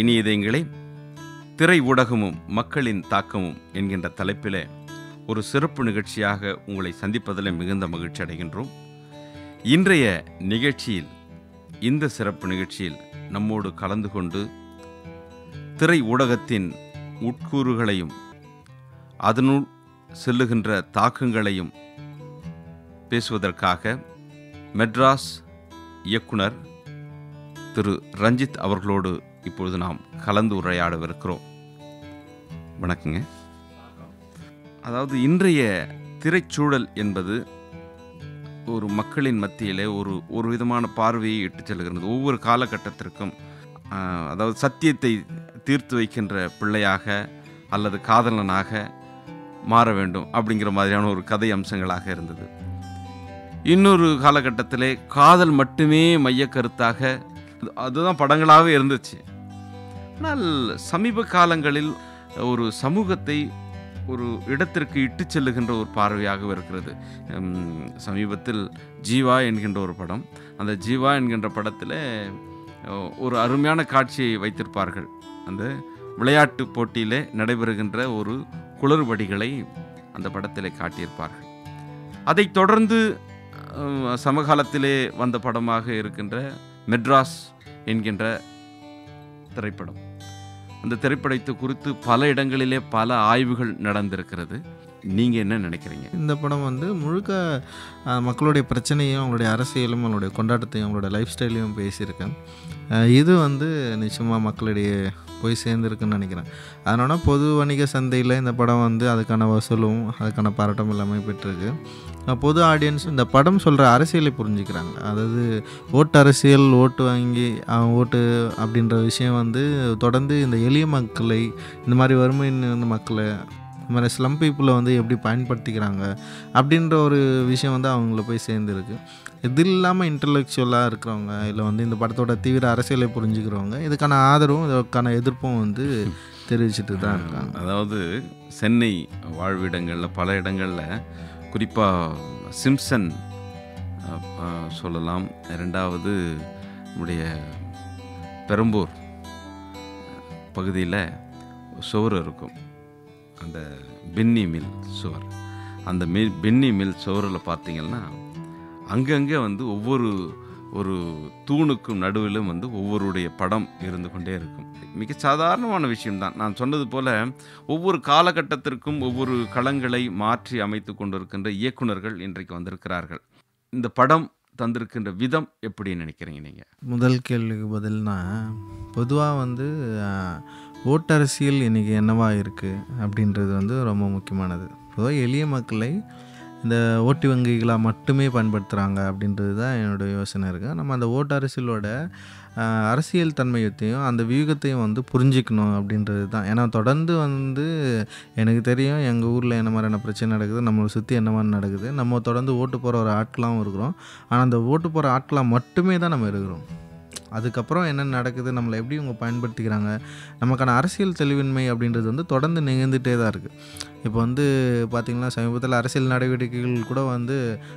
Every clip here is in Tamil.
இனியதயங்களே திரை ஊடகமும் மக்களின் தாக்கமும் என்கின்ற தலைப்பிலே ஒரு சிறப்பு நிகழ்ச்சியாக உங்களை சந்திப்பதில் மிகுந்த மகிழ்ச்சி அடைகின்றோம். இன்றைய நிகழ்ச்சியில் இந்த சிறப்பு நிகழ்ச்சியில் நம்மோடு கலந்து கொண்டு திரை ஊடகத்தின் உட்கூறுகளையும் அதனுள் செல்லுகின்ற தாக்கங்களையும் பேசுவதற்காக மெட்ராஸ் இயக்குனர் திரு ரஞ்சித் அவர்களோடு இப்பொழுது நாம் கலந்து உரையாடவிருக்கிறோம். வணக்கங்க. அதாவது இன்றைய திரைச்சூழல் என்பது ஒரு மக்களின் மத்தியிலே ஒரு ஒரு விதமான பார்வையை இட்டு செல்கிறது ஒவ்வொரு காலகட்டத்திற்கும் அதாவது சத்தியத்தை தீர்த்து வைக்கின்ற பிள்ளையாக அல்லது காதலனாக மாற வேண்டும் அப்படிங்கிற மாதிரியான ஒரு கதை அம்சங்களாக இருந்தது. இன்னொரு காலகட்டத்திலே காதல் மட்டுமே மையக்கருத்தாக அதுதான் படங்களாகவே இருந்துச்சு. ஆனால் சமீப காலங்களில் ஒரு சமூகத்தை ஒரு இடத்திற்கு இட்டு செல்லுகின்ற ஒரு பார்வையாக இருக்கிறது. சமீபத்தில் ஜீவா என்கின்ற ஒரு படம். அந்த ஜீவா என்கின்ற படத்தில் ஒரு அருமையான காட்சியை வைத்திருப்பார்கள். அந்த விளையாட்டு போட்டியிலே நடைபெறுகின்ற ஒரு குளறுபடிகளை அந்த படத்தில் காட்டியிருப்பார்கள். அதைத் தொடர்ந்து சமகாலத்திலே வந்த படமாக இருக்கின்ற மெட்ராஸ் என்கின்ற திரைப்படம். அந்த திரைப்படத்தை குறித்து பல இடங்களிலே பல ஆய்வுகள் நடந்திருக்கிறது. நீங்கள் என்ன நினைக்கிறீங்க? இந்த படம் வந்து முழுக்க மக்களுடைய பிரச்சனையும் அவங்களுடைய அரசியலும் அவங்களுடைய கொண்டாட்டத்தையும் அவங்களோட லைஃப் ஸ்டைலையும் பேசியிருக்கேன் இது வந்து நிச்சயமாக மக்களுடைய போய் சேர்ந்துருக்குன்னு நினைக்கிறேன். அதனால பொது வணிக சந்தையில் இந்த படம் வந்து அதுக்கான வசூலும் அதுக்கான பாராட்டம் எல்லாமே பெற்றிருக்கு. பொது ஆடியன்ஸ் இந்த படம் சொல்கிற அரசியலை புரிஞ்சுக்கிறாங்க. அதாவது ஓட்டு அரசியல் ஓட்டு வாங்கி ஓட்டு அப்படின்ற விஷயம் வந்து தொடர்ந்து இந்த எளிய மக்களை இந்த மாதிரி வறுமை இந்த மக்களை இந்த மாதிரி ஸ்லம் பீப்புளை வந்து எப்படி பயன்படுத்திக்கிறாங்க அப்படின்ற ஒரு விஷயம் வந்து அவங்கள போய் சேர்ந்துருக்கு. இது இல்லாமல் இன்டலெக்சுவலாக இருக்கிறவங்க இல்லை வந்து இந்த படத்தோட தீவிர அரசியலை புரிஞ்சுக்கிறவங்க இதுக்கான ஆதரவும் இதுக்கான எதிர்ப்பும் வந்து தெரிவிச்சிட்டு தான் இருக்காங்க. அதாவது சென்னை வாழ்விடங்களில் பல இடங்களில் குறிப்பாக சிம்சன் சொல்லலாம். ரெண்டாவது நம்முடைய பெரம்பூர் பகுதியில் சுவர் இருக்கும். அந்த பின்னி மில் சுவர். அந்த மில் பின்னி மில் சுவரில் பார்த்தீங்கன்னா அங்கங்கே வந்து ஒவ்வொரு ஒரு தூணுக்கும் நடுவிலும் வந்து ஒவ்வொருடைய படம் இருந்து கொண்டே இருக்கும். மிக சாதாரணமான விஷயம்தான். நான் சொன்னது போல் ஒவ்வொரு காலகட்டத்திற்கும் ஒவ்வொரு களங்களை மாற்றி அமைத்து கொண்டிருக்கின்ற இயக்குனர்கள் இன்றைக்கு வந்திருக்கிறார்கள். இந்த படம் தந்திருக்கின்ற விதம் எப்படி நினைக்கிறீங்க நீங்கள் முதல் கேள்விக்கு பதில்னா பொதுவாக வந்து ஓட்டரசியல் இன்றைக்கி என்னவாக இருக்குது அப்படின்றது வந்து ரொம்ப முக்கியமானது. பொதுவாக எளிய மக்களை இந்த ஓட்டு வங்கிகளாக மட்டுமே பயன்படுத்துகிறாங்க அப்படின்றது தான் என்னோடய யோசனை இருக்குது நம்ம அந்த ஓட்டு அரசியலோட அரசியல் தன்மையத்தையும் அந்த வியூகத்தையும் வந்து புரிஞ்சிக்கணும் அப்படின்றது தான். ஏன்னா தொடர்ந்து வந்து எனக்கு தெரியும் எங்கள் ஊரில் என்ன மாதிரியான பிரச்சனை நடக்குது நம்மளை சுற்றி என்ன மாதிரி நடக்குது நம்ம தொடர்ந்து ஓட்டு போகிற ஒரு ஆட்களாகவும் இருக்கிறோம். ஆனால் அந்த ஓட்டு போகிற ஆட்களாக மட்டுமே தான் நம்ம இருக்கிறோம். அதுக்கப்புறம் என்ன நடக்குது நம்மளை எப்படி இவங்க பயன்படுத்திக்கிறாங்க நமக்கான அரசியல் தெளிவின்மை அப்படின்றது வந்து தொடர்ந்து நிகழ்ந்துகிட்டே தான் இருக்குது இப்போ வந்து பார்த்திங்கன்னா சமீபத்தில் அரசியல் நடவடிக்கைகள் கூட வந்து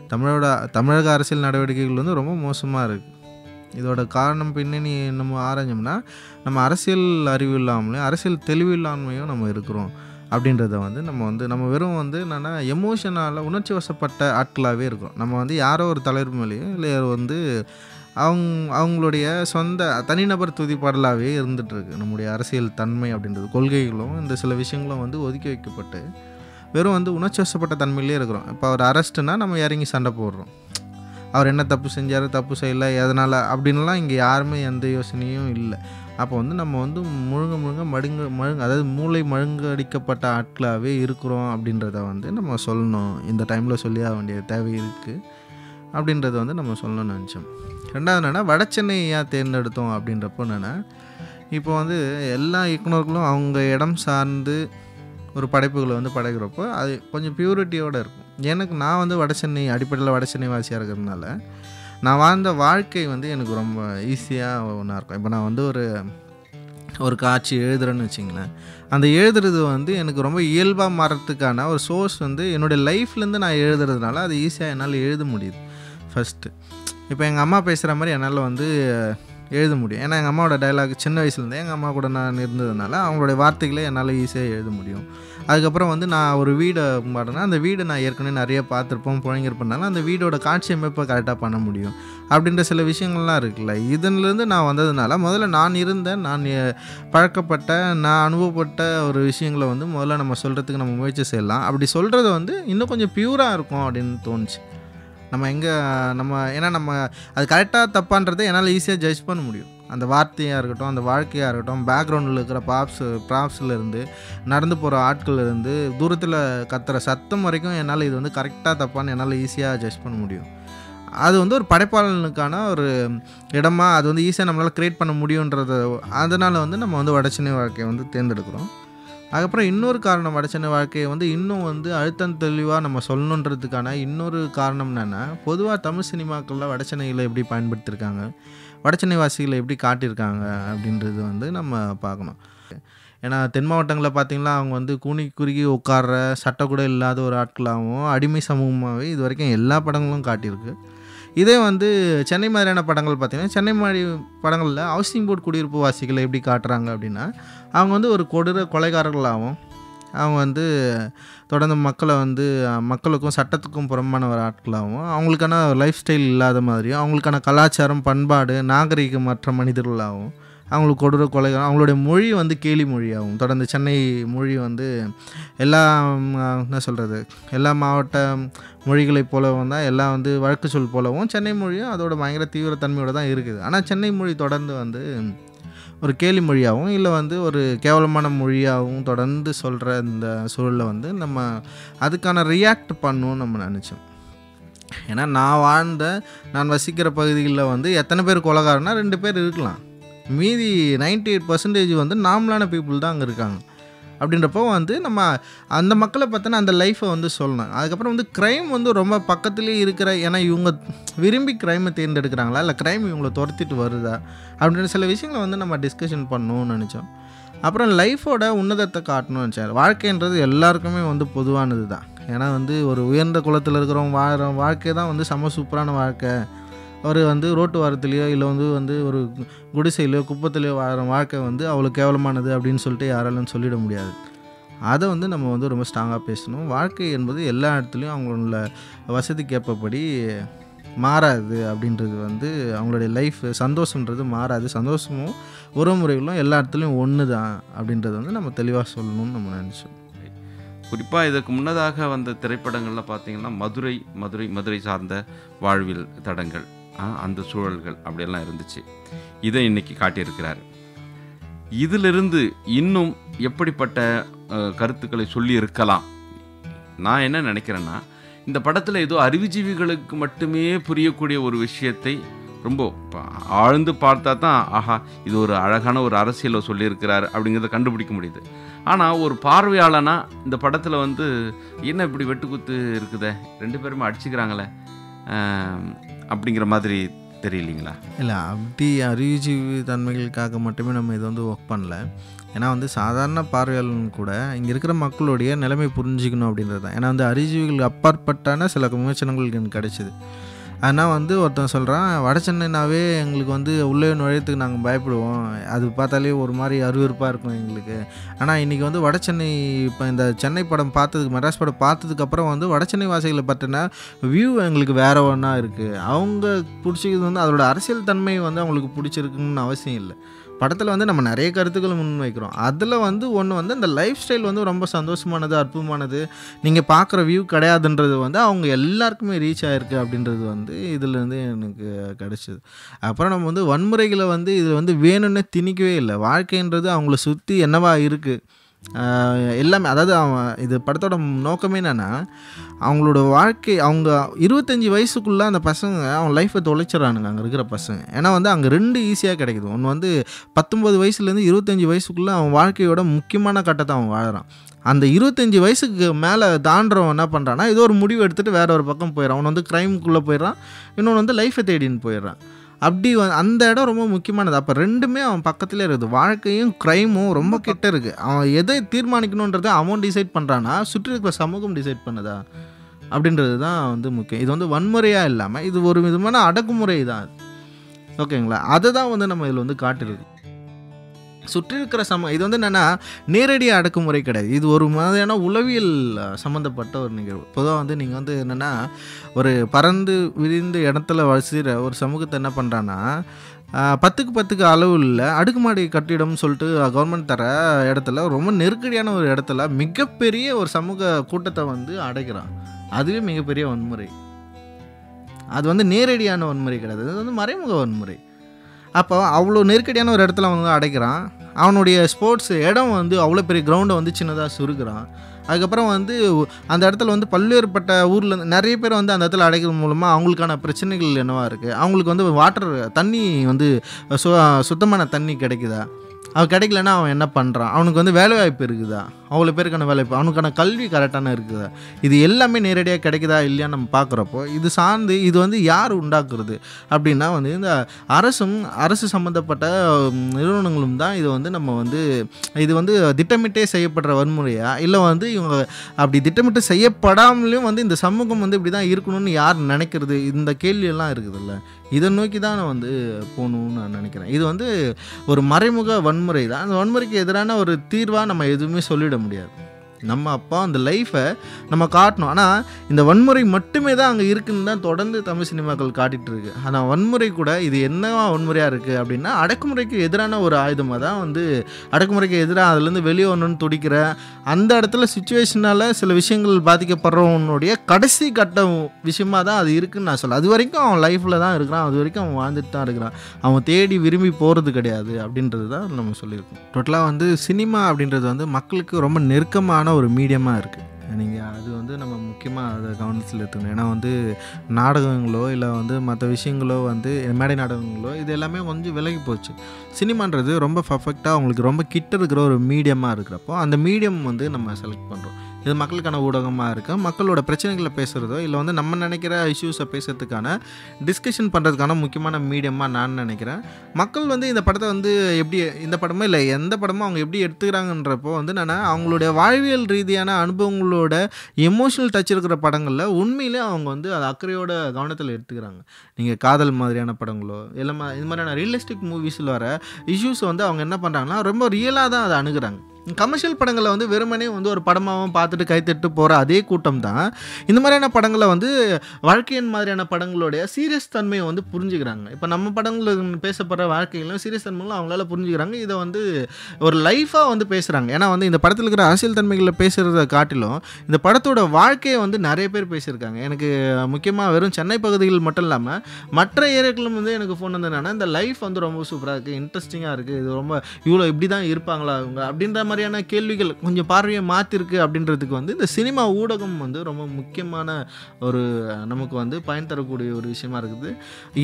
தமிழோட தமிழக அரசியல் நடவடிக்கைகள் வந்து ரொம்ப மோசமாக இருக்குது இதோட காரணம் பின்னணி நம்ம ஆராய்ஞ்சோம்னா நம்ம அரசியல் அறிவு இல்லாமலையும் அரசியல் தெளிவு இல்லாமையும் நம்ம இருக்கிறோம் அப்படின்றத வந்து நம்ம வந்து நம்ம வெறும் வந்து என்னென்னா எமோஷனால் உணர்ச்சி வசப்பட்ட ஆட்களாகவே இருக்கும் நம்ம வந்து யாரோ ஒரு தலைவர் மேலேயும் இல்லை வந்து அவங்க அவங்களுடைய சொந்த தனிநபர் துதிப்பாடலாகவே இருந்துகிட்ருக்கு நம்முடைய அரசியல் தன்மை அப்படின்றது. கொள்கைகளும் இந்த சில விஷயங்களும் வந்து ஒதுக்கி வைக்கப்பட்டு வெறும் வந்து உணர்ச்சிவசப்பட்ட தன்மையிலே இருக்கிறோம். இப்போ அவர் அரெஸ்ட்டுனா நம்ம இறங்கி சண்டை போடுறோம். அவர் என்ன தப்பு செஞ்சார் தப்பு செய்யலை எதனால் அப்படின்லாம் இங்கே யாருமே எந்த யோசனையும் இல்லை. அப்போ வந்து நம்ம வந்து முழுங்க முழுங்க மடுங்க மழுங்க அதாவது மூளை மழுங்கடிக்கப்பட்ட ஆட்களாகவே இருக்கிறோம் அப்படின்றத வந்து நம்ம சொல்லணும். இந்த டைமில் சொல்லியாக வேண்டிய தேவை இருக்குது அப்படின்றத வந்து நம்ம சொல்லணும்னு நினச்சோம். ரெண்டாவது என்னென்னா வட ஏன் தேர்ந்தெடுத்தோம் அப்படின்றப்போ என்னென்னா இப்போ வந்து எல்லா இயக்குனர்களும் அவங்க இடம் சார்ந்து ஒரு படைப்புகளை வந்து படைக்கிறப்போ அது கொஞ்சம் பியூரிட்டியோடு இருக்கும். எனக்கு நான் வந்து வட சென்னை அடிப்படையில் வடசென்னை வாசியாக இருக்கிறதுனால நான் வாழ்ந்த வாழ்க்கை வந்து எனக்கு ரொம்ப ஈஸியாக ஒன்றா இருக்கும். இப்போ நான் வந்து ஒரு ஒரு காட்சி எழுதுறேன்னு வச்சிங்களேன் அந்த எழுதுறது வந்து எனக்கு ரொம்ப இயல்பாக மாறத்துக்கான ஒரு சோர்ஸ் வந்து என்னுடைய லைஃப்லேருந்து நான் எழுதுறதுனால அது ஈஸியாக என்னால் எழுத முடியுது. ஃபஸ்ட்டு இப்போ எங்கள் அம்மா பேசுகிற மாதிரி என்னால் வந்து எழுத முடியும். ஏன்னா எங்கள் அம்மாவோட டைலாக் சின்ன வயசுலேருந்தே எங்கள் அம்மா கூட நான் இருந்ததுனால அவங்களுடைய வார்த்தைகளே என்னால் ஈஸியாக எழுத முடியும். அதுக்கப்புறம் வந்து நான் ஒரு வீடை பாடுறேன்னா அந்த வீடை நான் ஏற்கனவே நிறைய பார்த்துருப்போம் புழங்கிருப்பனால அந்த வீடோட காட்சி அமைப்பை கரெக்டாக பண்ண முடியும். அப்படின்ற சில விஷயங்கள்லாம் இருக்குல்ல. இதன்லேருந்து நான் வந்ததுனால முதல்ல நான் இருந்த நான் பழக்கப்பட்ட நான் அனுபவப்பட்ட ஒரு விஷயங்களை வந்து முதல்ல நம்ம சொல்கிறதுக்கு நம்ம முயற்சி செய்யலாம். அப்படி சொல்கிறது வந்து இன்னும் கொஞ்சம் பியூராக இருக்கும் அப்படின்னு தோணுச்சு. நம்ம எங்கே நம்ம ஏன்னா நம்ம அது கரெக்டாக தப்பான்றதை என்னால் ஈஸியாக ஜட்ஜ் பண்ண முடியும். அந்த வார்த்தையாக இருக்கட்டும் அந்த வாழ்க்கையாக இருக்கட்டும் பேக்ரவுண்டில் இருக்கிற பாப்ஸ் ப்ராப்ஸ்லேருந்து நடந்து போகிற ஆட்கள் இருந்து தூரத்தில் கத்துற சத்தம் வரைக்கும் என்னால் இது வந்து கரெக்டாக தப்பான்னு என்னால் ஈஸியாக ஜட்ஜ் பண்ண முடியும். அது வந்து ஒரு படைப்பாளனுக்கான ஒரு இடமா அது வந்து ஈஸியாக நம்மளால் க்ரியேட் பண்ண முடியுன்றத அதனால் வந்து நம்ம வந்து வடச்சினை வாழ்க்கையை வந்து தேர்ந்தெடுக்கிறோம். அதுக்கப்புறம் இன்னொரு காரணம் வடச்சென்னை வாழ்க்கையை வந்து இன்னும் வந்து அழுத்தம் தெளிவாக நம்ம சொல்லணுன்றதுக்கான இன்னொரு காரணம் என்னென்னா பொதுவாக தமிழ் சினிமாக்களில் வடச்சென்னையில் எப்படி பயன்படுத்தியிருக்காங்க வடச்சென்னை வாசிகளை எப்படி காட்டியிருக்காங்க அப்படின்றது வந்து நம்ம பார்க்கணும். ஏன்னா தென் மாவட்டங்களில் பார்த்தீங்கன்னா அவங்க வந்து கூனி குறுகி உட்கார்ற சட்டை கூட இல்லாத ஒரு ஆட்களாகவும் அடிமை சமூகமாகவே இது வரைக்கும் எல்லா படங்களும் காட்டியிருக்கு. இதே வந்து சென்னை மாதிரியான படங்கள் பார்த்தீங்கன்னா சென்னை மாதிரி படங்களில் ஹவுசிங் போர்டு குடியிருப்பு வாசிகளை எப்படி காட்டுறாங்க அப்படின்னா அவங்க வந்து ஒரு கொடூர கொலைகாரர்களாகவும் அவங்க வந்து தொடர்ந்து மக்களை வந்து மக்களுக்கும் சட்டத்துக்கும் புறம்பான ஒரு ஆட்களாகவும் அவங்களுக்கான லைஃப் ஸ்டைல் இல்லாத மாதிரியும் அவங்களுக்கான கலாச்சாரம் பண்பாடு நாகரிகமற்ற மனிதர்களாகவும் அவங்களுக்கு கொடூர கொலைகள் அவங்களுடைய மொழி வந்து கேலி மொழியாகும் தொடர்ந்து சென்னை மொழி வந்து எல்லா என்ன சொல்கிறது எல்லா மாவட்ட மொழிகளைப் போலவும் தான் எல்லாம் வந்து வழக்கு சொல் போலவும் சென்னை மொழியும் அதோட பயங்கர தீவிரத்தன்மையோட தான் இருக்குது. ஆனால் சென்னை மொழி தொடர்ந்து வந்து ஒரு கேலி மொழியாகவும் இல்லை வந்து ஒரு கேவலமான மொழியாகவும் தொடர்ந்து சொல்கிற இந்த சூழலில் வந்து நம்ம அதுக்கான ரியாக்ட் பண்ணணும்னு நம்ம நினச்சோம். ஏன்னா நான் வாழ்ந்த நான் வசிக்கிற பகுதிகளில் வந்து எத்தனை பேர் கொலகாரனா ரெண்டு பேர் இருக்கலாம். மீதி 98% எயிட் பர்சன்டேஜ் வந்து நார்மலான பீப்புள் தான் அங்கே இருக்காங்க. அப்படின்றப்போ வந்து நம்ம அந்த மக்களை பார்த்தோன்னா அந்த லைஃப்பை வந்து சொல்லணும். அதுக்கப்புறம் வந்து க்ரைம் வந்து ரொம்ப பக்கத்துலேயே இருக்கிற ஏன்னா இவங்க விரும்பி க்ரைமை தேர்ந்தெடுக்கிறாங்களா? இல்லை க்ரைம் இவங்களை துரத்திட்டு வருதா? அப்படின்ற சில விஷயங்களை வந்து நம்ம டிஸ்கஷன் பண்ணணும்னு நினச்சோம். அப்புறம் லைஃபோட உன்னதத்தை காட்டணும்னு நினச்சார். வாழ்க்கைன்றது எல்லாருக்குமே வந்து பொதுவானது தான் ஏன்னா வந்து ஒரு உயர்ந்த குலத்தில் இருக்கிறவங்க வாழ்கிற வாழ்க்கை தான் வந்து செம சூப்பரான வாழ்க்கை. அவர் வந்து ரோட்டு வாரத்துலேயோ இல்லை வந்து வந்து ஒரு குடிசையிலையோ குப்பத்துலையோ வாழ்கிற வாழ்க்கை வந்து அவ்வளோ கேவலமானது அப்படின்னு சொல்லிட்டு யாராலும் சொல்லிட முடியாது. அதை வந்து நம்ம வந்து ரொம்ப ஸ்ட்ராங்காக பேசணும். வாழ்க்கை என்பது எல்லா இடத்துலையும் அவங்களோட வசதிக்கேற்பபடி மாறாது அப்படின்றது வந்து அவங்களுடைய லைஃப் சந்தோஷன்றது மாறாது. சந்தோஷமும் உறவுமுறைகளும் எல்லா இடத்துலையும் ஒன்று தான் அப்படின்றத வந்து நம்ம தெளிவாக சொல்லணும்னு நம்ம நினச்சோம். குறிப்பாக இதற்கு முன்னதாக வந்த திரைப்படங்களில் பார்த்திங்கன்னா மதுரை மதுரை மதுரை சார்ந்த வாழ்வில் தடங்கள். அந்த சூழல்கள் அப்படியெல்லாம் இருந்துச்சு. இதை இன்னைக்கு காட்டியிருக்கிறார். இதிலிருந்து இன்னும் எப்படிப்பட்ட கருத்துக்களை சொல்லி இருக்கலாம் நான் என்ன நினைக்கிறேன்னா இந்த படத்தில் ஏதோ அறிவுஜீவிகளுக்கு மட்டுமே புரியக்கூடிய ஒரு விஷயத்தை ரொம்ப ஆழ்ந்து பார்த்தா தான் ஆஹா இது ஒரு அழகான ஒரு அரசியலை சொல்லியிருக்கிறார் அப்படிங்கிறத கண்டுபிடிக்க முடியுது. ஆனால் ஒரு பார்வையாளனா இந்த படத்தில் வந்து என்ன இப்படி வெட்டுக்குத்து இருக்குதே? ரெண்டு பேருமே அடிச்சுக்கிறாங்களே. அப்படிங்கிற மாதிரி தெரியலீங்களா? இல்லை அப்படி அறிவுஜீவி தன்மைகளுக்காக மட்டுமே நம்ம இதை வந்து ஒர்க் பண்ணல. ஏன்னா வந்து சாதாரண பார்வையாளன் கூட இங்கே இருக்கிற மக்களுடைய நிலைமை புரிஞ்சுக்கணும் அப்படின்றது தான் ஏன்னா வந்து அறிவுஜீவிகள் அப்பாற்பட்டான சில விமர்சனங்கள் எனக்கு கிடைச்சிது. ஆனால் வந்து ஒருத்தன் சொல்கிறான் வட சென்னைனாவே எங்களுக்கு வந்து உள்ளே நுழையத்துக்கு நாங்கள் பயப்படுவோம். அது பார்த்தாலே ஒரு மாதிரி அருவருப்பாக இருக்கும் எங்களுக்கு. ஆனால் இன்றைக்கி வந்து வட சென்னை இப்போ இந்த சென்னை படம் பார்த்ததுக்கு மெட்ராஸ் படம் பார்த்ததுக்கப்புறம் வந்து வட சென்னை வாசிகளை பற்றின வியூ எங்களுக்கு வேற ஒன்றா இருக்குது அவங்க பிடிச்சிக்கிறது வந்து அதோட அரசியல் தன்மை வந்து அவங்களுக்கு பிடிச்சிருக்குன்னு அவசியம் இல்லை. படத்தில் வந்து நம்ம நிறைய கருத்துக்கள் முன்வைக்கிறோம். அதில் வந்து ஒன்று வந்து இந்த லைஃப் ஸ்டைல் வந்து ரொம்ப சந்தோஷமானது அற்புதமானது. நீங்கள் பார்க்குற வியூ கிடையாதுன்றது வந்து அவங்க எல்லாருக்குமே ரீச் ஆகிருக்கு அப்படின்றது வந்து இதுலேருந்து எனக்கு கிடச்சிது. அப்புறம் நம்ம வந்து வன்முறைகளை வந்து இதில் வந்து வேணும்னே திணிக்கவே இல்லை. வாழ்க்கைன்றது அவங்கள சுற்றி என்னவா இருக்குது எல்லாமே அதாவது அவன் இது படத்தோட நோக்கமே என்னென்னா அவங்களோட வாழ்க்கை அவங்க இருபத்தஞ்சி வயசுக்குள்ளே அந்த பசங்க அவன் லைஃப்பை தொலைச்சிடறானுங்க அங்கே இருக்கிற பசங்க. ஏன்னா வந்து அங்கே ரெண்டு ஈஸியாக கிடைக்குது. ஒன்று வந்து பத்தொம்பது வயசுலேருந்து இருபத்தஞ்சி வயசுக்குள்ளே அவன் வாழ்க்கையோட முக்கியமான கட்டத்தை அவன் வாழறான். அந்த இருபத்தஞ்சி வயசுக்கு மேலே தாண்டுறவன் என்ன பண்ணுறான்னா ஏதோ ஒரு முடிவு எடுத்துகிட்டு வேற ஒரு பக்கம் போயிடறான். அவன் வந்து க்ரைமுக்குள்ளே போயிடுறான். இன்னொன்று வந்து லைஃப்பை தேடின்னு போயிடுறான். அப்படி அந்த இடம் ரொம்ப முக்கியமானது. அப்போ ரெண்டுமே அவன் பக்கத்துலேயே இருக்குது. வாழ்க்கையும் க்ரைமும் ரொம்ப கிட்ட இருக்குது அவன் எதை தீர்மானிக்கணுன்றதை அவன் டிசைட் பண்ணுறான்னா சுற்றி இருக்கிற சமூகம் டிசைட் பண்ணுதா? அப்படின்றது தான் வந்து முக்கியம். இது வந்து வன்முறையாக இல்லாமல் இது ஒரு விதமான அடக்குமுறை தான் ஓகேங்களா? அதை தான் வந்து நம்ம இதில் வந்து காட்டிருக்கு சுற்றி இருக்கிற சம இது வந்து என்னென்னா நேரடி அடக்குமுறை கிடையாது. இது ஒரு மாதிரியான உளவியல் சம்மந்தப்பட்ட ஒரு நிகழ்வு. பொதுவாக வந்து நீங்கள் வந்து என்னென்னா ஒரு பறந்து விரிந்த இடத்துல வசிக்கிற ஒரு சமூகத்தை என்ன பண்ணுறான்னா பத்துக்கு பத்துக்கு அளவு இல்லை அடுக்குமாடி கட்டிடம்னு சொல்லிட்டு கவர்மெண்ட் தர இடத்துல ரொம்ப நெருக்கடியான ஒரு இடத்துல மிகப்பெரிய ஒரு சமூக கூட்டத்தை வந்து அடைக்கிறான். அதுவே மிகப்பெரிய வன்முறை. அது வந்து நேரடியான வன்முறை கிடையாது. அது வந்து மறைமுக வன்முறை. அப்போ அவ்வளோ நெருக்கடியான ஒரு இடத்துல அவன் வந்து அடைக்கிறான். அவனுடைய ஸ்போர்ட்ஸ் இடம் வந்து அவ்வளோ பெரிய கிரவுண்டை வந்து சின்னதாக சுருக்குறான். அதுக்கப்புறம் வந்து அந்த இடத்துல வந்து பல்வேறுபட்ட ஊரில் நிறைய பேர் வந்து அந்த இடத்துல அடைக்கிறது மூலமாக அவங்களுக்கான பிரச்சனைகள் என்னவாக இருக்குது அவங்களுக்கு வந்து வாட்டர் தண்ணி வந்து சு சுத்தமான தண்ணி கிடைக்குதா? அவன் கிடைக்கலன்னா அவன் என்ன பண்ணுறான் அவனுக்கு வந்து வேலைவாய்ப்பு இருக்குதா? அவ்வளோ பேருக்கான வேலைவாய்ப்பு அவனுக்கான கல்வி கரெக்டான இருக்குதா. இது எல்லாமே நேரடியாக கிடைக்குதா இல்லையான்னு நம்ம பார்க்குறப்போ இது சார்ந்து இது வந்து யார் உண்டாக்குறது அப்படின்னா வந்து இந்த அரசும் அரசு சம்மந்தப்பட்ட நிறுவனங்களும் தான் இது வந்து நம்ம வந்து இது வந்து திட்டமிட்டே செய்யப்படுற வன்முறையா? இல்லை வந்து இவங்க அப்படி திட்டமிட்டு செய்யப்படாமலையும் வந்து இந்த சமூகம் வந்து இப்படி தான் இருக்கணும்னு யார் நினைக்கிறது? இந்த கேள்வியெல்லாம் இருக்குதுல்ல. இதை நோக்கி தான் நான் வந்து போகணும்னு நான் நினைக்கிறேன். இது வந்து ஒரு மறைமுக வன்முறை தான். அந்த வன்முறைக்கு எதிரான ஒரு தீர்வாக நம்ம எதுவுமே சொல்லிட முடியாது. நம்ம அப்பா அந்த லைஃப்பை நம்ம காட்டணும். ஆனால் இந்த வன்முறை மட்டுமே தான் அங்கே இருக்குன்னு தான் தொடர்ந்து தமிழ் சினிமாக்கள் காட்டிகிட்டு இருக்கு. ஆனால் வன்முறை கூட இது என்னவா வன்முறையாக இருக்குது அப்படின்னா அடக்குமுறைக்கு எதிரான ஒரு ஆயுதமாக தான் வந்து அடக்குமுறைக்கு எதிராக அதுலேருந்து வெளியே வரணும்னு துடிக்கிற அந்த இடத்துல சுச்சுவேஷனால் சில விஷயங்கள் பாதிக்கப்படுறவனுடைய கடைசி கட்ட விஷயமாக தான் அது இருக்குன்னு நான் சொல்ல அது வரைக்கும் அவன் லைஃப்பில் தான் இருக்கிறான். அது வரைக்கும் அவன் வாழ்ந்துட்டு தான் இருக்கிறான். அவன் தேடி விரும்பி போகிறது கிடையாது அப்படின்றது தான் நம்ம சொல்லியிருக்கோம். டோட்டலாக வந்து சினிமா அப்படின்றது வந்து மக்களுக்கு ரொம்ப நெருக்கமான ஒரு மீடியமாக இருக்குது நீங்கள் அது வந்து நம்ம முக்கியமாக அதை கவனத்தில் எடுத்துக்கணும். ஏன்னா வந்து நாடகங்களோ இல்லை வந்து மற்ற விஷயங்களோ வந்து மேடை நாடகங்களோ இது எல்லாமே கொஞ்சம் விலகி போச்சு. சினிமான்றது ரொம்ப பர்ஃபெக்டாக உங்களுக்கு ரொம்ப கிட்ட இருக்கிற ஒரு மீடியமாக இருக்கிறப்போ அந்த மீடியம் வந்து நம்ம செலக்ட் பண்ணுறோம் இது மக்களுக்கான ஊடகமாக இருக்குது மக்களோட பிரச்சனைகளை பேசுகிறதோ இல்லை வந்து நம்ம நினைக்கிற இஷ்யூஸை பேசுறதுக்கான டிஸ்கஷன் பண்ணுறதுக்கான முக்கியமான மீடியமாக நான் நினைக்கிறேன். மக்கள் வந்து இந்த படத்தை வந்து எப்படி இந்த படமோ இல்லை எந்த படமும் அவங்க எப்படி எடுத்துக்கிறாங்கன்றப்போ வந்து நான் அவங்களுடைய வாழ்வியல் ரீதியான அனுபவங்களோட எமோஷனல் டச் இருக்கிற படங்களில் உண்மையிலே அவங்க வந்து அது அக்கறையோட கவனத்தில் எடுத்துக்கிறாங்க. நீங்கள் காதல் மாதிரியான படங்களோ இல்லை இது மாதிரியான ரியலிஸ்டிக் மூவிஸில் வர இஷ்யூஸ் வந்து அவங்க என்ன பண்ணுறாங்கன்னா ரொம்ப ரியலாக தான் அதை அணுகுறாங்க. கமர்ஷியல் படங்களை வந்து வெறுமனே வந்து ஒரு படமாகவும் பார்த்துட்டு கைத்தட்டு போகிற அதே கூட்டம் தான் இந்த மாதிரியான படங்களை வந்து வாழ்க்கையின் மாதிரியான படங்களுடைய சீரியஸ் தன்மையை வந்து புரிஞ்சுக்கிறாங்க. இப்போ நம்ம படங்களில் பேசப்படுற வாழ்க்கையிலும் சீரியஸ் தன்மைகளும் அவங்களால புரிஞ்சுக்கிறாங்க. இதை வந்து ஒரு லைஃபாக வந்து பேசுகிறாங்க ஏன்னா வந்து இந்த படத்தில் இருக்கிற அரசியல் தன்மைகளை பேசுகிறத காட்டிலும் இந்த படத்தோட வாழ்க்கையை வந்து நிறைய பேர் பேசியிருக்காங்க. எனக்கு முக்கியமாக வெறும் சென்னை பகுதிகள் மட்டும் இல்லாமல் மற்ற ஏரியாக்களும் வந்து எனக்கு ஃபோன் வந்து என்னென்னா இந்த லைஃப் வந்து ரொம்ப சூப்பராக இருக்குது இன்ட்ரெஸ்டிங்காக இருக்குது இது ரொம்ப இவ்வளோ இப்படி தான் இருப்பாங்களா அவங்க அப்படின்ற மாதிரி மாதிரியான கேள்விகள் கொஞ்சம் பார்வையை மாற்றிருக்கு அப்படின்றதுக்கு வந்து இந்த சினிமா ஊடகம் வந்து ரொம்ப முக்கியமான ஒரு நமக்கு வந்து பயன் தரக்கூடிய ஒரு விஷயமா இருக்குது.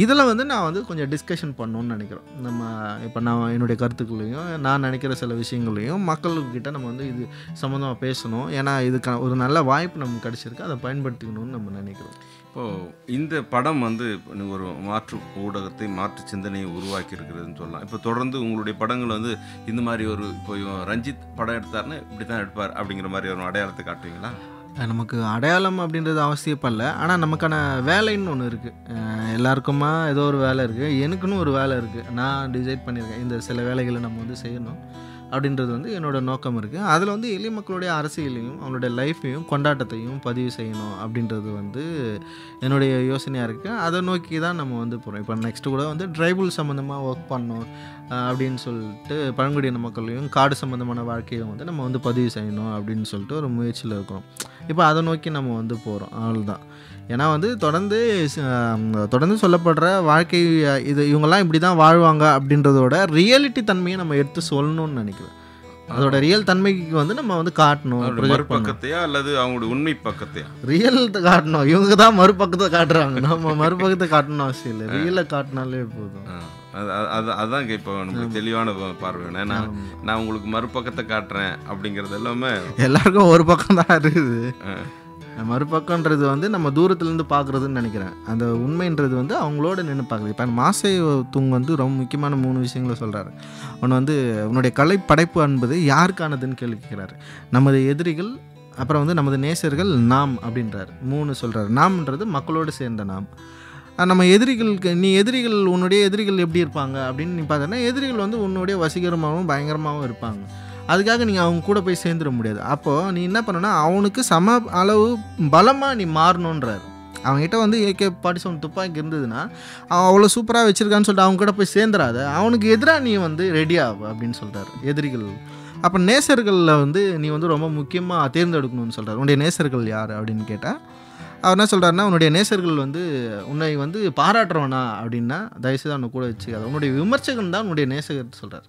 இதில் வந்து நான் வந்து கொஞ்சம் டிஸ்கஷன் பண்ணணும்னு நினைக்கிறோம் நம்ம இப்போ நான் என்னுடைய கருத்துக்களையும் நான் நினைக்கிற சில விஷயங்களையும் மக்கள்கிட்ட நம்ம வந்து இது சம்மந்தமாக பேசணும். ஏன்னா இதுக்கான ஒரு நல்ல வாய்ப்பு நமக்கு கிடச்சிருக்கு. அதை பயன்படுத்திக்கணும்னு நம்ம நினைக்கிறோம். இப்போது இந்த படம் வந்து ஒரு மாற்று ஊடகத்தை மாற்று சிந்தனையை உருவாக்கி இருக்கிறதுன்னு சொல்லலாம். இப்போ தொடர்ந்து உங்களுடைய படங்கள் வந்து இந்த மாதிரி ஒரு இப்போ ரஞ்சித் படம் எடுத்தார்னா இப்படி தான் எடுப்பார் அப்படிங்கிற மாதிரி ஒரு அடையாளத்தை காட்டுவீங்களா? நமக்கு அடையாளம் அப்படின்றது அவசியப்படல ஆனால் நமக்கான வேலைன்னு ஒன்று இருக்குது எல்லாருக்குமா ஏதோ ஒரு வேலை இருக்குது எனக்குன்னு ஒரு வேலை இருக்குது நான் டிசைட் பண்ணியிருக்கேன். இந்த சில வேலைகளை நம்ம வந்து செய்யணும். அப்படின்றது வந்து என்னோடய நோக்கம் இருக்குது அதில் வந்து எளிய மக்களுடைய அரசியலையும் அவங்களுடைய லைஃப்பையும் கொண்டாட்டத்தையும் பதிவு செய்யணும் அப்படின்றது வந்து என்னுடைய யோசனையாக இருக்குது அதை நோக்கி தான் நம்ம வந்து போகிறோம் இப்போ நெக்ஸ்ட்டு கூட வந்து ட்ரைபல் சம்மந்தமாக ஒர்க் பண்ணணும் அப்படின்னு சொல்லிட்டு பழங்குடியின மக்களையும் காடு சம்மந்தமான வாழ்க்கையும் வந்து நம்ம வந்து பதிவு செய்யணும் அப்படின்னு சொல்லிட்டு ஒரு முயற்சியில் இருக்கிறோம். இப்போ அதை நோக்கி நம்ம வந்து போகிறோம் அவ்வளோதான் ஏன்னா வந்து தொடர்ந்து தொடர்ந்து சொல்லப்படுற வாழ்க்கை இது இவங்கெல்லாம் இப்படி தான் வாழ்வாங்க அப்படின்றதோட ரியாலிட்டி தன்மையை நம்ம எடுத்து சொல்லணும்னு நினைக்கிறேன். அதோட ரியல் தன்மைக்கு வந்து நம்ம வந்து காட்டணும் மறுபக்கத்தையா அல்லது அவங்களுடைய உண்மை பக்கத்தையா? ரியல் காட்டணும். இவங்க தான் மறுபக்கத்தை காட்டுறாங்க. நம்ம மறுபக்கத்தை காட்டணும் அவசியம் இல்லை. ரியலை காட்டினாலே போதும். அது அது- அது அதாங்க இப்போ நமக்கு தெளிவான பார்வை. ஏன்னா நான் உங்களுக்கு மறுபக்கத்தை காட்டுறேன் அப்படிங்கிறது எல்லாமே எல்லாருக்கும் ஒரு பக்கம் தான் இருக்குது. மறுபக்கன்றது மறுபக்கம்ன்றது வந்து நம்ம தூரத்துலேருந்து பார்க்குறதுன்னு நினைக்கிறேன். அந்த உண்மைன்றது வந்து அவங்களோட நின்று பார்க்குறது இப்போ மாசை தூங் வந்து ரொம்ப முக்கியமான மூணு விஷயங்களை சொல்கிறாரு ஒன்று வந்து உன்னுடைய கலை படைப்பு என்பது யாருக்கானதுன்னு கேள்வி கேட்குறாரு. நமது எதிரிகள் அப்புறம் வந்து நமது நேசர்கள் நாம் அப்படின்றார். மூணு சொல்கிறாரு நாம்ன்றது மக்களோடு சேர்ந்த நாம். நம்ம எதிரிகளுக்கு நீ எதிரிகள் உன்னுடைய எதிரிகள் எப்படி இருப்பாங்க அப்படின்னு நீ பார்த்தோன்னா எதிரிகள் வந்து உன்னுடைய வசீகரமாகவும் பயங்கரமாகவும் இருப்பாங்க. அதுக்காக நீங்கள் அவங்க கூட போய் சேர்ந்துட முடியாது. அப்போது நீ என்ன பண்ணனா அவனுக்கு சம அளவு பலமாக நீ மாறணுன்றாரு அவன்கிட்ட வந்து ஏகே ஃபார்ட்டி செவன் துப்பாக்கி இருந்ததுன்னா அவன் அவ்வளோ சூப்பராக வச்சுருக்கான்னு சொல்லிட்டு அவங்க கூட போய் சேர்ந்துடாத அவனுக்கு எதிராக நீ வந்து ரெடி ஆகு அப்படின்னு சொல்கிறார் எதிரிகள். அப்போ நேசர்களில் வந்து நீ வந்து ரொம்ப முக்கியமாக தேர்ந்தெடுக்கணும்னு சொல்கிறார் உன்னுடைய நேசர்கள் யார் அப்படின்னு கேட்டால் அவர் என்ன சொல்கிறாருன்னா உன்னுடைய நேசர்கள் வந்து உன்னை வந்து பாராட்டுறவனா அப்படின்னா தயவுசெய்து அவனை கூட வச்சுக்காது. உன்னுடைய விமர்சகன் தான் உன்னுடைய நேசகர் சொல்கிறார்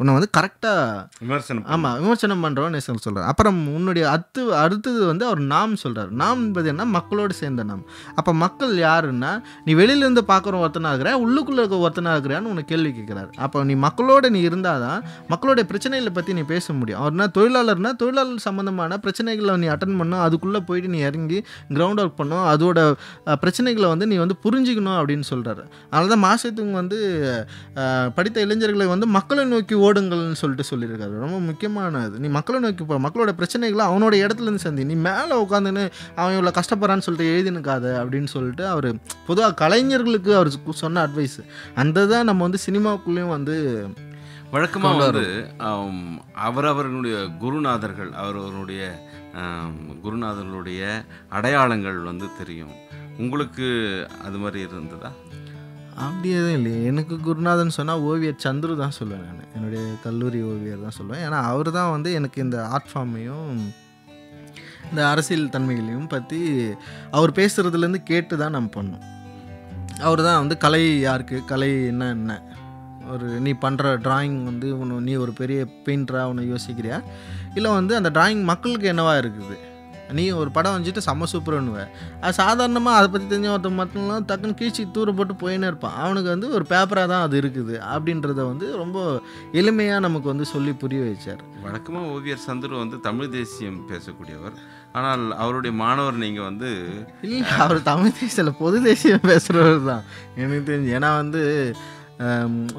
உன்னை வந்து கரெக்டாக விமர்சனம் ஆமாம் விமர்சனம் பண்ணுறவன் நேசன் சொல்கிறார் அப்புறம் உன்னுடைய அத்து அடுத்தது வந்து அவர் நாம் சொல்கிறார் நாம் என்பது என்ன? மக்களோடு சேர்ந்த நாம். அப்போ மக்கள் யாருன்னா நீ வெளியிலேருந்து பார்க்குற ஒருத்தனா இருக்கிற உள்ளுக்குள்ளே இருக்க ஒருத்தனா இருக்கிறான்னு உனக்கு கேள்வி கேட்குறாரு. அப்போ நீ மக்களோட நீ இருந்தால் தான் மக்களுடைய பிரச்சனைகளை பற்றி நீ பேச முடியும். அவர்னா தொழிலாளர்னா தொழிலாளர் சம்மந்தமான பிரச்சனைகளை நீ அட்டன் பண்ணும் அதுக்குள்ளே போயிட்டு நீ இறங்கி கிரவுண்ட் ஒர்க் பண்ணும் அதோட பிரச்சனைகளை வந்து நீ வந்து புரிஞ்சுக்கணும் அப்படின்னு சொல்கிறாரு அதனால தான் மாசத்துக்கு வந்து படித்த இளைஞர்களை வந்து மக்களை நோக்கி ஓடுங்கள்னு சொல்லிட்டு சொல்லியிருக்காரு. ரொம்ப முக்கியமானது நீ மக்களை நோக்கி போ. மக்களோட பிரச்சனைகளை அவனோட இடத்துல இருந்து சந்தி. நீ மேலே உட்காந்துன்னு அவன் இவ்வளோ கஷ்டப்படுறான்னு சொல்லிட்டு எழுதினுக்காத அப்படின்னு சொல்லிட்டு அவர் பொதுவாக கலைஞர்களுக்கு அவர் சொன்ன அட்வைஸ் அந்த தான் நம்ம வந்து சினிமாக்குள்ளேயும் வந்து வழக்கமாக வந்து அவரவர்களுடைய குருநாதர்கள் அவரவருடைய குருநாதர்களுடைய அடையாளங்கள் வந்து தெரியும். உங்களுக்கு அது மாதிரி இருந்ததா? அப்படியே தான் இல்லையே. எனக்கு குருநாதன் சொன்னால் ஓவியர் சந்துரு தான் சொல்லுவேன் நான். என்னுடைய கல்லூரி ஓவியர் தான் சொல்லுவேன். ஏன்னா அவர் தான் வந்து எனக்கு இந்த ஆர்ட் ஃபார்மையும் இந்த அரசியல் தன்மைகளையும் பற்றி அவர் பேசுகிறதுலேருந்து கேட்டு தான் நம்ம பண்ணோம். அவர் தான் வந்து கலை யாருக்கு கலை என்ன என்ன? ஒரு நீ பண்ணுற டிராயிங் வந்து உன்னை நீ ஒரு பெரிய பெயிண்டராக உன்னை யோசிக்கிறியா? இல்லை வந்து அந்த டிராயிங் மக்களுக்கு என்னவாக இருக்குது? நீ ஒரு படம் வச்சுட்டு செம்ம சூப்பர்னுவ அது சாதாரணமாக அதை பற்றி தெரிஞ்ச ஒருத்தன் மட்டும்லாம் டக்குன்னு கீழ்ச்சி தூர போட்டு போயின்னே இருப்பான். அவனுக்கு வந்து ஒரு பேப்பராக தான் அது இருக்குது அப்படின்றத வந்து ரொம்ப எளிமையாக நமக்கு வந்து சொல்லி புரிய வச்சார். வழக்கமாக ஓவியர் சந்துரு வந்து தமிழ் தேசியம் பேசக்கூடியவர். ஆனால் அவருடைய மாணவர் நீங்கள் வந்து இல்லை அவர் தமிழ் தேசியில் பொது தேசியம் பேசுகிறவர் தான் எனக்கு தெரிஞ்சு ஏன்னா வந்து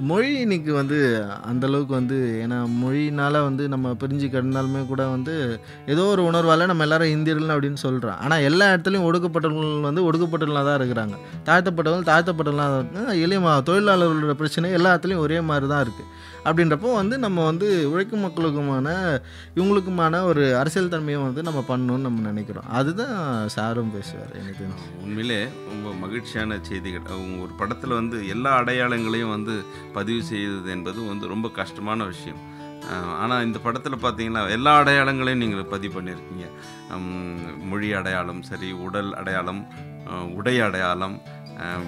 மொழி இன்னைக்கு வந்து அந்த அளவுக்கு வந்து ஏன்னா மொழினால் வந்து நம்ம பிரிஞ்சு கிடந்தாலுமே கூட வந்து ஏதோ ஒரு உணர்வால் நம்ம எல்லாரும் இந்தியர்கள் அப்படின்னு சொல்கிறோம் ஆனால் எல்லா இடத்துலையும் ஒடுக்கப்பட்டவர்கள் வந்து ஒடுக்கப்பட்டவர்களாக தான் இருக்கிறாங்க. தாழ்த்தப்பட்டவர்கள் தாழ்த்தப்பட்டவர்களாக தான் இருக்காங்க எளிய தொழிலாளர்களோட பிரச்சனை எல்லா இடத்துலையும் ஒரே மாதிரி தான் இருக்குது அப்படின்றப்போ வந்து நம்ம வந்து உழைக்கும் மக்களுக்குமான இவங்களுக்குமான ஒரு அரசியல் தன்மையை வந்து நம்ம பண்ணணும்னு நம்ம நினைக்கிறோம். அதுதான் சாரும் பேசுவார் எனக்கு. உண்மையிலே ரொம்ப மகிழ்ச்சியான செய்திகள். ஒரு படத்தில் வந்து எல்லா அடையாளங்களையும் வந்து பதிவு செய்வது என்பது வந்து ரொம்ப கஷ்டமான விஷயம். ஆனால் இந்த படத்தில் பார்த்தீங்கன்னா எல்லா அடையாளங்களையும் நீங்கள் பதிவு பண்ணியிருக்கீங்க மொழி அடையாளம் சரி உடல் அடையாளம் உடை அடையாளம்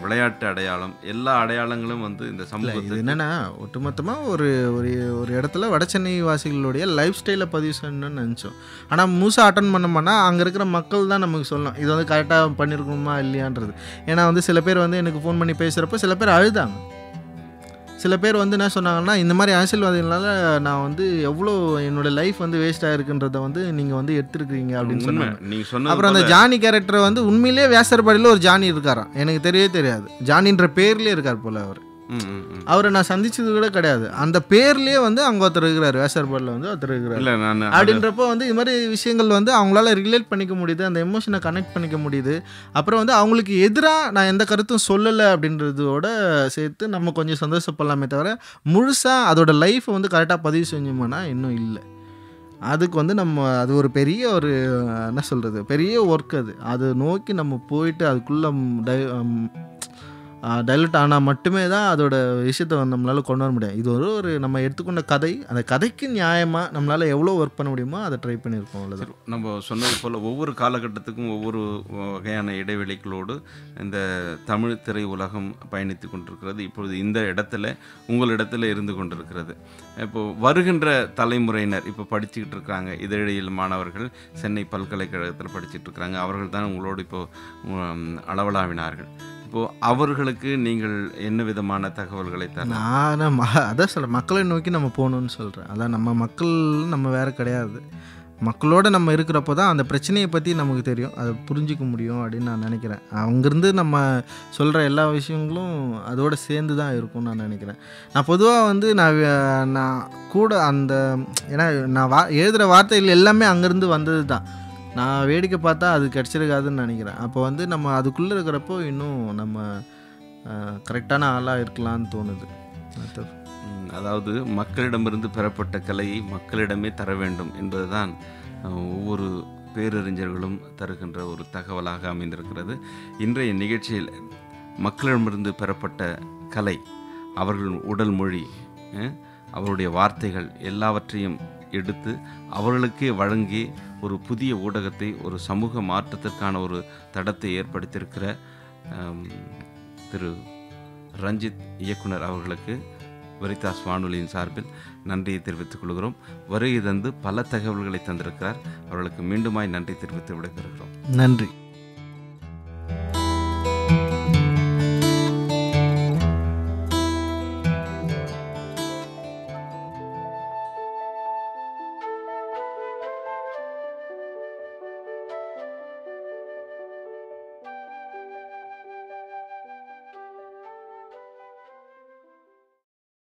விளையாட்டு அடையாளம் எல்லா அடையாளங்களும் வந்து இந்த சமூகத்துக்கு என்னன்னா ஒட்டுமொத்தமாக ஒரு ஒரு ஒரு இடத்துல வடசென்னை வாசிகளுடைய லைஃப் ஸ்டைலை பதிவு செய்யணும்னு நினச்சோம். ஆனால் மூசா அட்டன் பண்ணோம்னா அங்கே இருக்கிற மக்கள் தான் நமக்கு சொல்லணும் இது வந்து கரெக்டாக பண்ணியிருக்கணுமா இல்லையான்றது. ஏன்னா வந்து சில பேர் வந்து எனக்கு ஃபோன் பண்ணி பேசுகிறப்ப சில பேர் அழுதாங்க. சில பேர் வந்து என்ன சொன்னாங்கன்னா இந்த மாதிரி அரசியல்வாதிகளால் நான் வந்து எவ்வளோ என்னோட லைஃப் வந்து வேஸ்ட் ஆகிருக்குன்றத வந்து நீங்கள் வந்து எடுத்துருக்கீங்க அப்படின்னு சொன்னாங்க. சொன்னது அப்புறம் அந்த ஜானி கேரக்டர் வந்து உண்மையிலேயே வியாசர்பாடியில் ஒரு ஜானி இருக்காராம். எனக்கு தெரியவே தெரியாது. ஜானின்ற பேர்லேயே இருக்கார் போல அவர். அவரை நான் சந்திச்சது கூட கிடையாது. அந்த பேர்லயே வந்து அங்க ஒருத்தர் இருக்கிறாரு வேசர்பாடில் வந்து ஒருத்தர் இருக்கிறாரு. அப்படின்றப்போ வந்து இது மாதிரி விஷயங்கள் வந்து அவங்களால ரிலேட் பண்ணிக்க முடியுது அந்த எமோஷனை கனெக்ட் பண்ணிக்க முடியுது. அப்புறம் வந்து அவங்களுக்கு எதிராக நான் எந்த கருத்தும் சொல்லலை அப்படின்றதோட சேர்த்து நம்ம கொஞ்சம் சந்தோஷப்படலாமே தவிர முழுசாக அதோட லைஃப்பை வந்து கரெக்டாக பதிவு செஞ்சோம்னா இன்னும் இல்லை. அதுக்கு வந்து நம்ம அது ஒரு பெரிய ஒரு என்ன சொல்கிறது பெரிய ஒர்க் அது. அதை நோக்கி நம்ம போயிட்டு அதுக்குள்ளே டை டைலட் ஆனால் மட்டுமே தான் அதோட விஷயத்தை வந்து நம்மளால் கொண்டு வர முடியும். இது ஒரு ஒரு நம்ம எடுத்துக்கொண்ட கதை. அந்த கதைக்கு நியாயமாக நம்மளால் எவ்வளோ ஒர்க் பண்ண முடியுமோ அதை ட்ரை பண்ணியிருக்கோம் அவ்வளோதான் நம்ம சொன்னது போல் ஒவ்வொரு காலகட்டத்துக்கும் ஒவ்வொரு வகையான இடைவெளிகளோடு இந்த தமிழ் திரை உலகம் பயணித்து கொண்டிருக்கிறது. இப்பொழுது இந்த இடத்துல உங்களிடத்தில் இருந்து கொண்டிருக்கிறது. இப்போ வருகின்ற தலைமுறையினர் இப்போ படிச்சுக்கிட்டு இருக்காங்க. இதழியல் மாணவர்கள் சென்னை பல்கலைக்கழகத்தில் படிச்சுட்டு இருக்கிறாங்க அவர்கள் தான் உங்களோடு இப்போது அளவலாவினார்கள். இப்போது அவர்களுக்கு நீங்கள் என்ன விதமான தகவல்களை தர நான் ம அதான் சொல்கிறேன் மக்களை நோக்கி நம்ம போகணும்னு சொல்கிறேன் அதான் நம்ம மக்கள் நம்ம வேறு கிடையாது. மக்களோட நம்ம இருக்கிறப்போ தான் அந்த பிரச்சனையை பற்றி நமக்கு தெரியும். அதை புரிஞ்சிக்க முடியும் அப்படின்னு நான் நினைக்கிறேன். அங்கேருந்து நம்ம சொல்கிற எல்லா விஷயங்களும் அதோட சேர்ந்து தான் இருக்கும்னு நான் நினைக்கிறேன். நான் பொதுவாக வந்து நான் நான் கூட அந்த ஏன்னா நான் வா எழுதுகிற வார்த்தைகள் எல்லாமே அங்கேருந்து வந்தது தான் நான் வேடிக்கை பார்த்தா அது கிடச்சிருக்காதுன்னு நினைக்கிறேன். அப்போ வந்து நம்ம அதுக்குள்ளே இருக்கிறப்போ இன்னும் நம்ம கரெக்டான ஆளாக இருக்கலாம்னு தோணுது. அதாவது மக்களிடமிருந்து பெறப்பட்ட கலையை மக்களிடமே தர வேண்டும் என்பதுதான் ஒவ்வொரு பேரறிஞர்களும் தருகின்ற ஒரு தகவலாக அமைந்திருக்கிறது. இன்றைய நிகழ்ச்சியில் மக்களிடமிருந்து பெறப்பட்ட கலை அவர்கள் உடல் மொழி அவருடைய வார்த்தைகள் எல்லாவற்றையும் எடுத்து அவர்களுக்கே வழங்கி ஒரு புதிய ஊடகத்தை ஒரு சமூக மாற்றத்திற்கான ஒரு தடத்தை ஏற்படுத்தியிருக்கிற திரு ரஞ்சித் இயக்குனர் அவர்களுக்கு வெரிதாஸ் வானொலியின் சார்பில் நன்றியை தெரிவித்துக் கொள்கிறோம். வருகை தந்து பல தகவல்களை தந்திருக்கிறார். அவர்களுக்கு மீண்டுமாய் நன்றி தெரிவித்து விடைபெறுகிறோம். நன்றி.